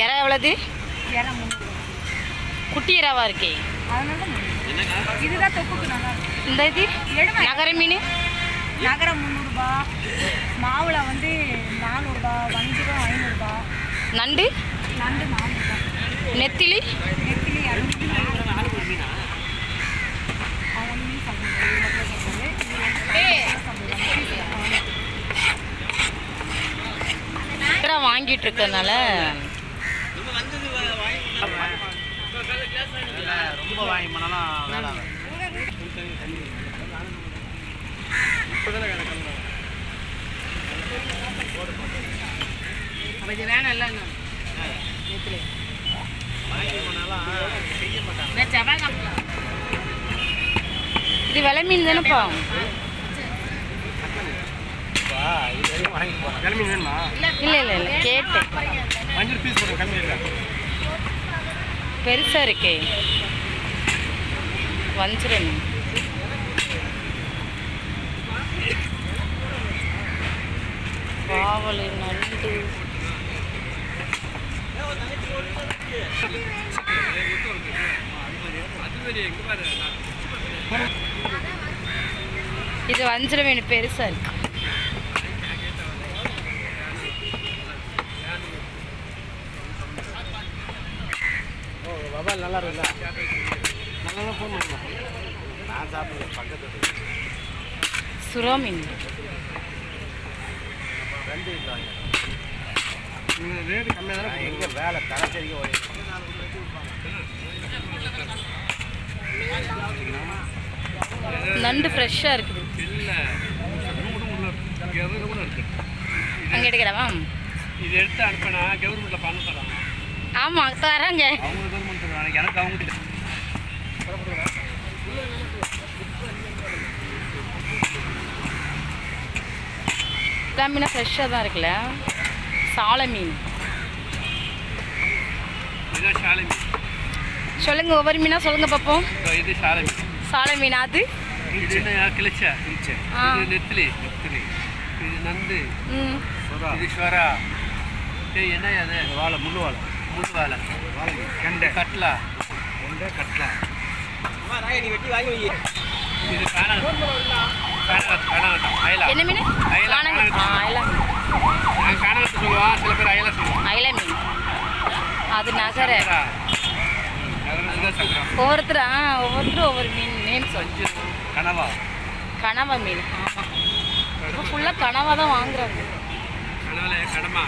இறா எவ்வளோது இறா முந்நூறு. குட்டி இறாவா இருக்கே. அதனால தான் முந்நூறு. இதுதான் தொப்புக்கு நல்லா இருக்கும் இந்த இது? நகர மீன்? நகரம் முந்நூறுபா. மாவுளை வந்து நானூறுபா வஞ்சிரம் ஐநூறுபா. நண்டு? நண்டு நானூறுபா. நெத்திலி? நெத்திலி இரநூறு அவங்க மீன் சாப்பிடுவாங்க இது மட்டும் சாப்பிடுவாங்க இது வந்து சாப்பிடுவாங்க இறா வாங்கிட்டு இருக்கறனால ரொம்ப வாங்கி போனாலும் வேலை அப்போ இது வேணாம்? இல்லை நெத்திலி இது விலை மீன் தானேப்பா இது வரைக்கும் வாங்கி போகிறேன் கிளம்பி வேணுமா இல்லை இல்லை இல்லை கேட்டேன். மஞ்சள் பீஸ் போடுறேன் கம்மி இல்லை பெருசாக இருக்கே. வஞ்சிரம் மீன் நண்டு. இது வஞ்சிர மீன் பெருசாக இருக்கு. ஓ வபால் நல்லா இருக்குல்ல நல்லா ஃபோன் பண்ணுவோம் நான் சாப்பிடுவேன் பக்கத்து சுறா மீன் ரெண்டு இல்லை ரேட்டு கம்மியாக தானே எங்கே வேலை கடைச்சரிக்க ஓடி நண்டு ஃப்ரெஷ்ஷாக இருக்குது. அங்கே எடுக்கிறவா இது எடுத்து அனுப்பினா கவர்மெண்ட்டில் பண்ண தராங்க. ஆமாம் தராங்க. எனக்கு அவங்க எல்லா மீனும் ஃப்ரெஷ்ஷாக தான் இருக்குல்ல? சாலை மீன். மீன். சொல்லுங்க ஒவ்வொரு மீனாக சொல்லுங்க பார்ப்போம் இதோ சாலை மீன். சாலை மீன் அது? ஆ. இது நெத்திலி. நெத்திலி. இது நண்டு. ம். இது ஸ்வரா ஏய் என்ன அது? வாழை முள்ளு வாழை. வாழை கெண்டை. கட்லா. கெண்டை கட்லா. இது அயலா. என்ன மீன்? அயலா, அயலா மீன். சில பேர் மீன். அது நகர. சங்கரா. ஒவ்வொருத்தர்? ஒவ்வொருத்தரும் ஒவ்வொரு மீன் நேம் சொல்லு கனவா. கனவா மீன். ஆமாம் இப்போ ஃபுல்லாக கனவா தான் வாங்குறாங்க. கனவுல கடமா